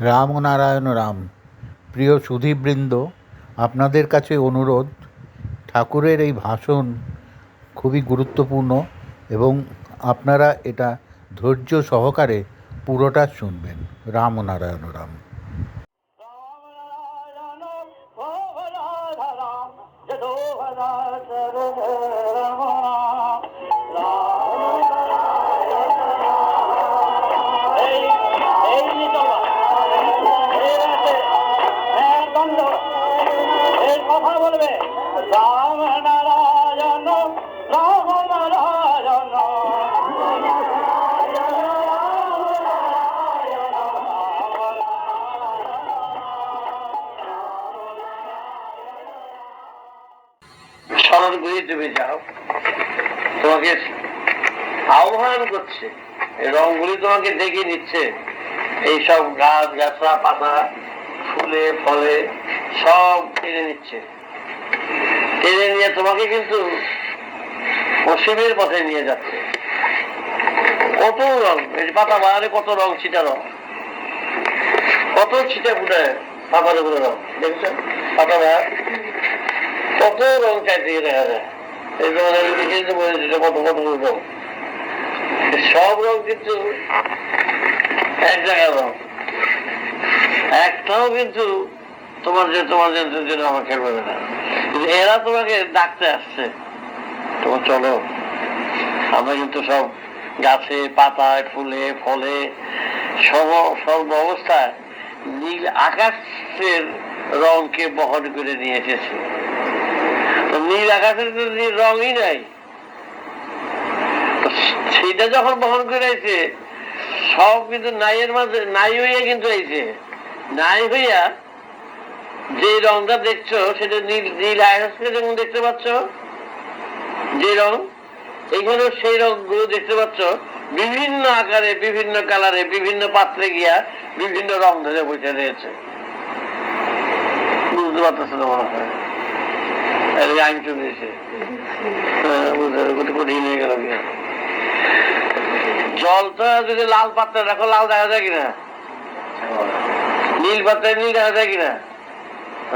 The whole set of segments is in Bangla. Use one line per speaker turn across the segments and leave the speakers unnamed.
রাম ও নারায়ণ রাম। প্রিয় সুধীবৃন্দ, আপনাদের কাছে অনুরোধ, ঠাকুরের এই ভাষণ খুবই গুরুত্বপূর্ণ এবং আপনারা এটা ধৈর্য সহকারে পুরোটা শুনবেন। রাম ও নারায়ণ রাম।
তুমি যাও। তোমাকে আহ্বান করছে। এই রংগুলি তোমাকে ডেকে নিচ্ছে এইসব গাছ গাছরা পাতা, ফুলে, ফলে সব টেনে নিচ্ছে। টেনে নিয়ে তোমাকে কিন্তু পশ্চিমের পথে নিয়ে যাচ্ছে। কত রং? এই পাতা বাহারে কত রং? ছিটা রং। কত ছিটা ফুটে পাতার উপরে রং? দেখছ? পাতা বাহার কত রং চাইতে দেখা যায়। রং সব রং কিন্তু এক রং। একটাও কিন্তু তোমার যে তোমার জন্য আমাকে না। এরা তোমাকে ডাকতে আসছে। তোমার চলো। আমরা কিন্তু সব গাছে, পাতায়, ফুলে, ফলে, সব সব অবস্থায় নীল আকাশের রংকে বহন করে নিয়ে এসেছি। নীল আকাশের তো নীল রঙই নাই। সেটা যখন বহন করে আইছে, সব কিন্তু নাইয়ের মাঝে, নাই হইয়া কিন্তু আইছে। নাই হইয়া যে রংটা দেখছ, সেটা নীল নীল আকাশকে যেমন দেখতে পাচ্ছ, যে রং, এইখানেও সেই রংগুলো দেখতে পাচ্ছ। বিভিন্ন আকারে, বিভিন্ন কালারে, বিভিন্ন পাত্রে গিয়া বিভিন্ন রং ধরে বসে রয়েছে। বুঝতে পারতেছে না মনে হয় এদিকে আইন চলে এসে। হ্যাঁ, কঠিন হয়ে গেল জলটা যদি লাল পাত্রে রাখো লাল দেখা যায় কিনা? নীল পাত্রে নীল দেখা যায় কিনা?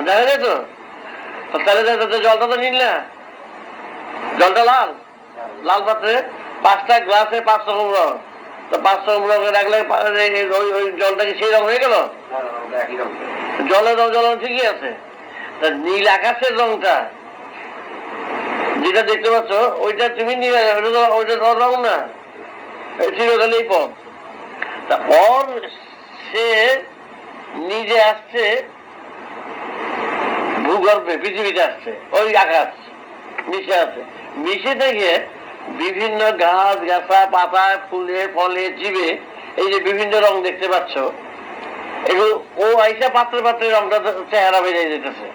দেখা যায় তো? তাহলে জলটা তো নীল না? জলটা লাল? লাল পাত্রে পাঁচটা গ্লাসে পাঁচ রকম রং তো পাঁচ রকম রঙে রাখলে এই- এই- ওই জলটা কি সেই রং হয়ে গেল? জলের রং জল ঠিকই আছে। নীল আকাশের রংটা যেটা দেখতে পাচ্ছ ওইটা তুমি আকাশ, ওইটা ওইটা তো রং না। এই চিরকালেই পথ তা পর সে নিজে আসছে ভূগর্ভে পৃথিবীতে আসছে ওই আকাশ মিশে আছে। মিশে থেকে বিভিন্ন গাছ গাছা পাতা ফুলে ফলে জীবে এই যে বিভিন্ন রং দেখতে পাচ্ছ এগুলো ও আইসা পাত্রে পাত্রে রংটা চেহারা বেরিয়ে যেতেছে।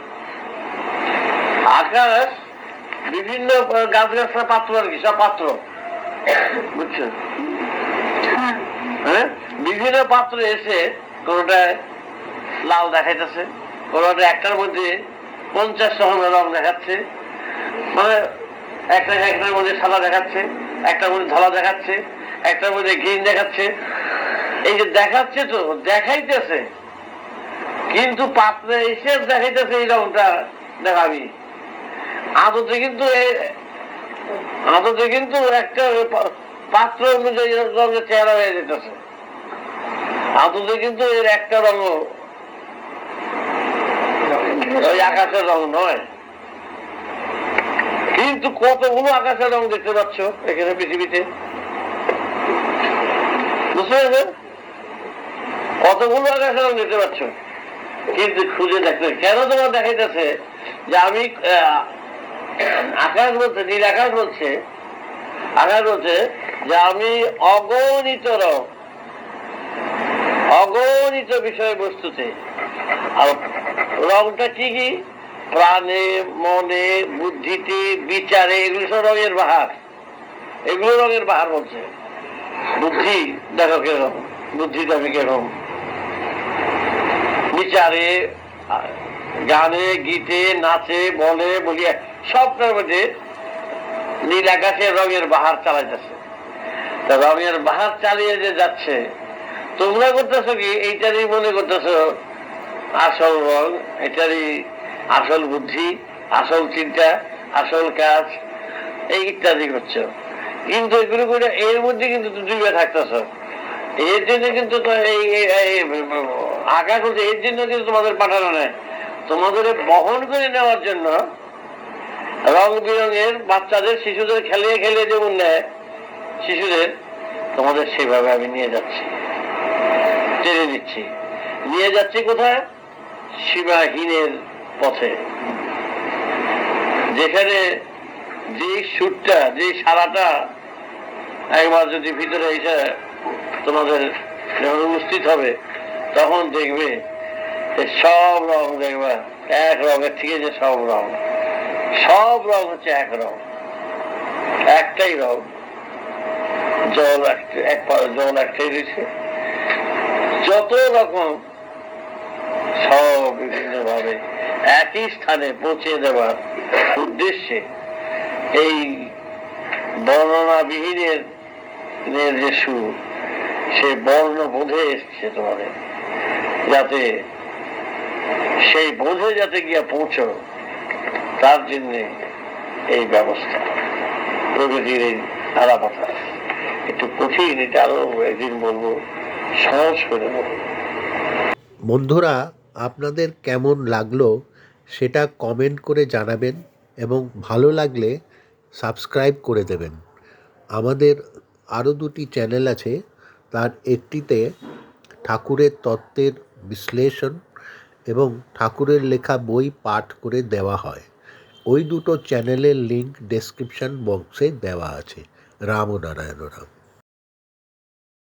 আকাশ বিভিন্ন গাছ গাছরা পাত্র আর কি সব পাত্র। বুঝছ হ্যাঁ। বিভিন্ন পাত্র এসে কোনোটা লাল দেখাইতেছে কোনোটা একটার মধ্যে পঞ্চাশ রকমের রং দেখাচ্ছে মানে একটা একটার মধ্যে সাদা দেখাচ্ছে একটার মধ্যে ধলা দেখাচ্ছে একটার মধ্যে গ্রিন দেখাচ্ছে। এই যে দেখাচ্ছে তো দেখাইতেছে। কিন্তু পাত্রে এসে দেখাইতেছে এই রংটা দেখাবি আদতে কিন্তু আদতে কিন্তু একটা পাত্র অনুযায়ী রঙের চেহারা হয়ে যেতেছে। আদতে কিন্তু এর একটা রঙ ওই আকাশের রং নয়। কিন্তু কতগুলো আকাশের রং দেখতে পাচ্ছ এখানে পৃথিবীতে? কতগুলো আকাশের রং দেখতে পাচ্ছ? কিন্তু খুঁজে দেখতে কেন তোমার দেখাইতেছে যে আমি আকাশ বলছে নীল আকাশ বলছে। আকাশ বলছে যে আমি অগণিত রং, অগণিত বিষয়বস্তুতে আর রংটা কি কি প্রাণে, মনে, বুদ্ধিতে, বিচারে, এগুলো সব রঙের বাহার। এগুলো রঙের বাহার বলছে। বুদ্ধি দেখো কেরম বুদ্ধি দেখো কেরম বিচারে, গানে, গীতে, নাচে, বলে, বলিয়া। সবটার মধ্যে নীল আকাশের রঙের বাহার চালাইতেছে। তা রঙের বাহার চালিয়ে যে যাচ্ছে, তোমরা করতেছো কি? এইটারই মনে করতেছো আসল রং, এটারই আসল বুদ্ধি, আসল চিন্তা, আসল কাজ, এই ইত্যাদি করছ। কিন্তু এগুলো করে এর মধ্যে কিন্তু ডুবে থাকতেছ। এর জন্য কিন্তু আঁকা করছে এর জন্য কিন্তু তোমাদের পাঠানো নেই। তোমাদের বহন করে নেওয়ার জন্য রং বেরঙের বাচ্চাদের, শিশুদের খেলিয়ে খেলিয়ে যেমন নেয় শিশুদের, তোমাদের সেভাবে আমি নিয়ে যাচ্ছি। টেনে নিচ্ছি। নিয়ে যাচ্ছি কোথায়? সীমাহীনের পথে। যেখানে যে সুরটা যে সারাটা একবার যদি ভিতরে এসে তোমাদের যখন উপস্থিত হবে, তখন দেখবে সব রং দেখবে। এক রঙের থেকে যে সব রং। সব রং হচ্ছে এক রং। একটাই রং। জল এক জল একটাই রয়েছে। যত রকম সব বিভিন্ন ভাবে একই স্থানে পৌঁছে দেওয়ার উদ্দেশ্যে এই বর্ণনাবিহীনের নের যে সুর, সে বর্ণ বোধে এসছে তোমাদের। যাতে সেই বোধে যাতে গিয়া পৌঁছো তার জন্যে এই ব্যবস্থা। প্রগতির এই ধারাপাতা একটু কঠিন, এটা আরও একদিন বলব, সহজ করে বলব।
বন্ধুরা, আপনাদের কেমন লাগল সেটা কমেন্ট করে জানাবেন এবং ভালো লাগলে সাবস্ক্রাইব করে দেবেন। আমাদের আরও দুটি চ্যানেল আছে, তার একটিতে ঠাকুরের তত্ত্বের বিশ্লেষণ এবং ঠাকুরের লেখা বই পাঠ করে দেওয়া হয়। ওই দুটো চ্যানেলের লিংক ডেসক্রিপশন বক্সে দেওয়া আছে। রাম ও নারায়ণ রাম